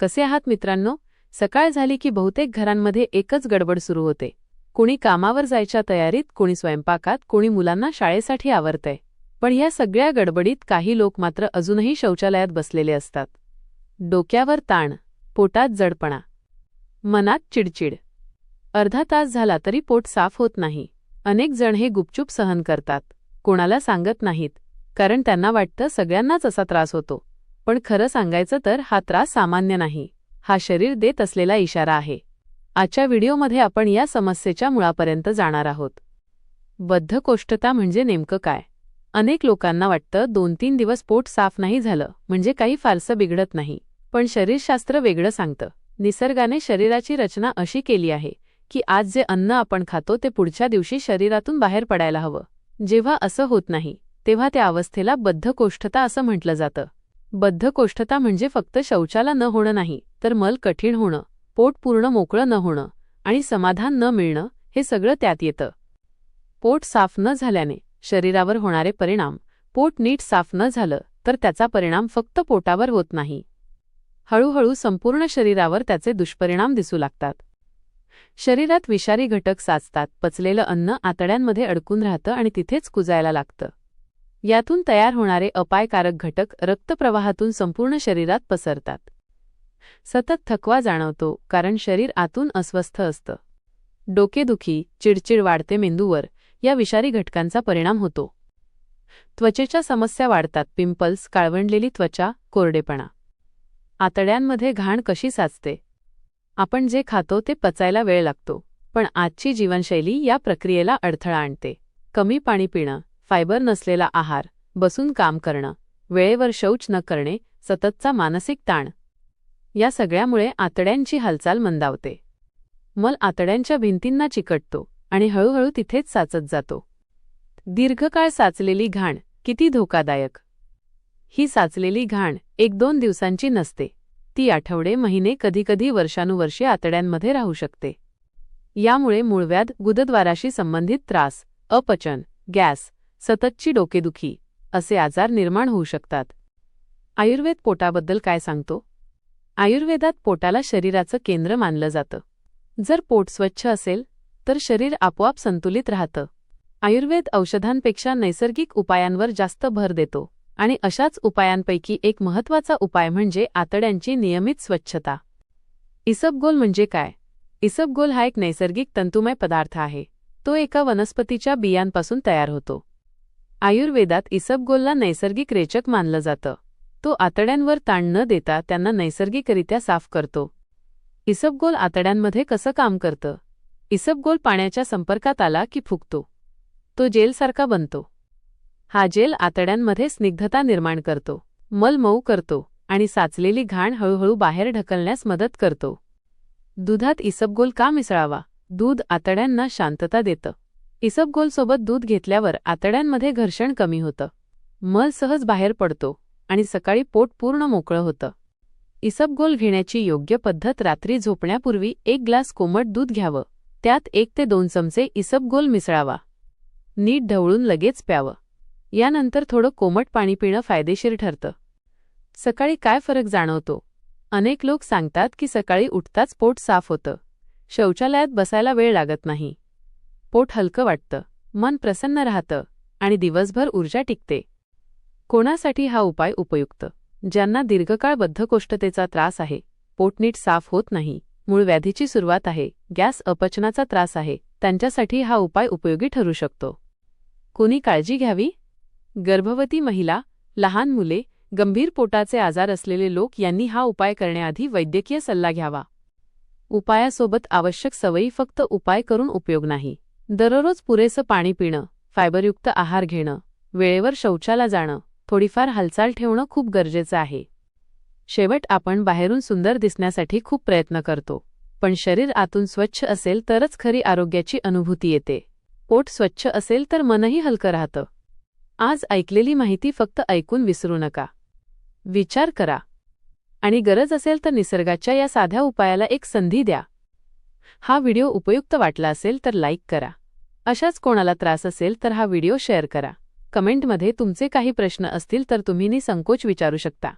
कसे आहात मित्रांनो? सकाळ झाली की बहुतेक घरांमध्ये एकच गडबड सुरू होते. कोणी कामावर जायच्या तयारीत कोणी स्वयंपाकात कोणी मुलांना शाळेसाठी आवरतंय. पण ह्या सगळ्या गडबडीत काही लोक मात्र अजूनही शौचालयात बसलेले असतात. डोक्यावर ताण पोटात जडपणा मनात चिडचिड. अर्धा तास झाला तरी पोट साफ होत नाही. अनेक जण हे गुपचूप सहन करतात. कोणाला सांगत नाहीत. कारण त्यांना वाटतं सगळ्यांनाच असा त्रास होतो. पण खरं सांगायचं तर हा त्रास सामान्य नाही. हा शरीर देत असलेला इशारा आहे. आजच्या व्हिडिओमध्ये आपण या समस्येच्या मुळापर्यंत जाणार आहोत. बद्धकोष्ठता म्हणजे नेमकं काय? अनेक लोकांना वाटतं दोन तीन दिवस पोट साफ नाही झालं म्हणजे काही फारसं बिघडत नाही. पण शरीरशास्त्र वेगळं सांगतं. निसर्गाने शरीराची रचना अशी केली आहे की आज जे अन्न आपण खातो ते पुढच्या दिवशी शरीरातून बाहेर पडायला हवं. जेव्हा असं होत नाही तेव्हा त्या अवस्थेला बद्धकोष्ठता असं म्हटलं जातं. बद्धकोष्ठता म्हणजे फक्त शौचाला न होणं नाही तर मल कठीण होणं पोट पूर्ण मोकळं न होणं आणि समाधान न मिळणं हे सगळं त्यात येतं. पोट साफ न झाल्याने शरीरावर होणारे परिणाम पोट नीट साफ न झालं तर त्याचा परिणाम फक्त पोटावर होत नाही. हळूहळू संपूर्ण शरीरावर त्याचे दुष्परिणाम दिसू लागतात. शरीरात विषारी घटक साचतात पचलेलं अन्न आतड्यांमध्ये अडकून राहतं आणि तिथेच कुजायला लागतं. यातून तयार होणारे अपायकारक घटक रक्तप्रवाहातून संपूर्ण शरीरात पसरतात. सतत थकवा जाणवतो कारण शरीर आतून अस्वस्थ असतं. डोकेदुखी चिडचिड वाढते मेंदूवर या विषारी घटकांचा परिणाम होतो. त्वचेच्या समस्या वाढतात पिंपल्स काळवंडलेली त्वचा कोरडेपणा. आतड्यांमध्ये घाण कशी साचते? आपण जे खातो ते पचायला वेळ लागतो पण आजची जीवनशैली या प्रक्रियेला अडथळा आणते. कमी पाणी पिणं फायबर नसलेला आहार बसून काम करणं वेळेवर शौच न करणे सततचा मानसिक ताण. या सगळ्यामुळे आतड्यांची हालचाल मंदावते. मल आतड्यांच्या भिंतींना चिकटतो आणि हळूहळू तिथेच साचत जातो. दीर्घकाळ साचलेली घाण किती धोकादायक. ही साचलेली घाण एक दोन दिवसांची नसते. ती आठवडे महिने कधीकधी वर्षानुवर्षे आतड्यांमध्ये राहू शकते. यामुळे मूळव्याध गुदद्वाराशी संबंधित त्रास अपचन गॅस सततची डोकेदुखी असे आजार निर्माण होऊ शकतात. आयुर्वेद पोटाबद्दल काय सांगतो? आयुर्वेदात पोटाला शरीराचं केंद्र मानलं जातं. जर पोट स्वच्छ असेल तर शरीर आपोआप संतुलित राहतं. आयुर्वेद औषधांपेक्षा नैसर्गिक उपायांवर जास्त भर देतो आणि अशाच उपायांपैकी एक महत्त्वाचा उपाय म्हणजे आतड्यांची नियमित स्वच्छता. इसबगोल म्हणजे काय? इसबगोल हा एक नैसर्गिक तंतुमय पदार्थ आहे. तो एका वनस्पतीच्या बियांपासून तयार होतो. आयुर्वेदात इसबगोलला नैसर्गिक रेचक मानलं जातं. तो आतड्यांवर ताण न देता त्यांना नैसर्गिकरित्या साफ करतो. इसबगोल आतड्यांमध्ये कसं काम करतं? इसबगोल पाण्याच्या संपर्कात आला की फुगतो. तो जेलसारखा बनतो. हा जेल आतड्यांमध्ये स्निग्धता निर्माण करतो. मल मऊ करतो आणि साचलेली घाण हळूहळू बाहेर ढकलण्यास मदत करतो. दुधात इसबगोल का मिसळावा? दूध आतड्यांना शांतता देतं. इसबगोलसोबत दूध घेतल्यावर आतड्यांमध्ये घर्षण कमी होतं. मल सहज बाहेर पडतो आणि सकाळी पोट पूर्ण मोकळं होतं. इसबगोल घेण्याची योग्य पद्धत रात्री झोपण्यापूर्वी एक ग्लास कोमट दूध घ्यावं. त्यात एक ते दोन चमचे इसबगोल मिसळावा. नीट ढवळून लगेच प्यावं. यानंतर थोडं कोमट पाणी पिणं फायदेशीर ठरतं. सकाळी काय फरक जाणवतो? अनेक लोक सांगतात की सकाळी उठताच पोट साफ होतं. शौचालयात बसायला वेळ लागत नाही. पोट हलकं वाटतं मन प्रसन्न राहतं आणि दिवसभर ऊर्जा टिकते. कोणासाठी हा उपाय उपयुक्त? ज्यांना दीर्घकाळ बद्धकोष्ठतेचा त्रास आहे पोट नीट साफ होत नाही मूळ व्याधीची सुरुवात आहे गॅस अपचनाचा त्रास आहे त्यांच्यासाठी हा उपाय उपयोगी ठरू शकतो. कोणी काळजी घ्यावी? गर्भवती महिला लहान मुले गंभीर पोटाचे आजार असलेले लोक यांनी हा उपाय करण्याआधी वैद्यकीय सल्ला घ्यावा. उपायासोबत आवश्यक सवयी फक्त उपाय करून उपयोग नाही. दररोज पुरेसं पाणी पिणं फायबरयुक्त आहार घेणं वेळेवर शौचाला जाणं थोडीफार हालचाल ठेवणं खूप गरजेचं आहे. शेवट आपण बाहेरून सुंदर दिसण्यासाठी खूप प्रयत्न करतो. पण शरीर आतून स्वच्छ असेल तरच खरी आरोग्याची अनुभूती येते. पोट स्वच्छ असेल तर मनही हलकं राहतं. आज ऐकलेली माहिती फक्त ऐकून विसरू नका. विचार करा. आणि गरज असेल तर निसर्गाच्या या साध्या उपायाला एक संधी द्या. हा व्हिडिओ उपयुक्त वाटला असेल तर लाईक करा. अशाच कोणाला त्रास असेल तर हा व्हिडिओ शेअर करा. कमेंटमध्ये तुमचे काही प्रश्न असतील तर तुम्ही निसंकोच विचारू शकता.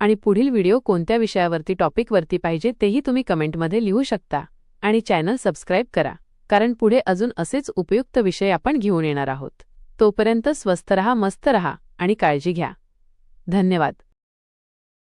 आणि पुढील व्हिडिओ कोणत्या विषयावरती टॉपिकवरती पाहिजे तेही तुम्ही कमेंटमध्ये लिहू शकता. आणि चॅनल सबस्क्राईब करा. कारण पुढे अजून असेच उपयुक्त विषय आपण घेऊन येणार आहोत. तोपर्यंत स्वस्थ रहा मस्त रहा आणि काळजी घ्या. धन्यवाद.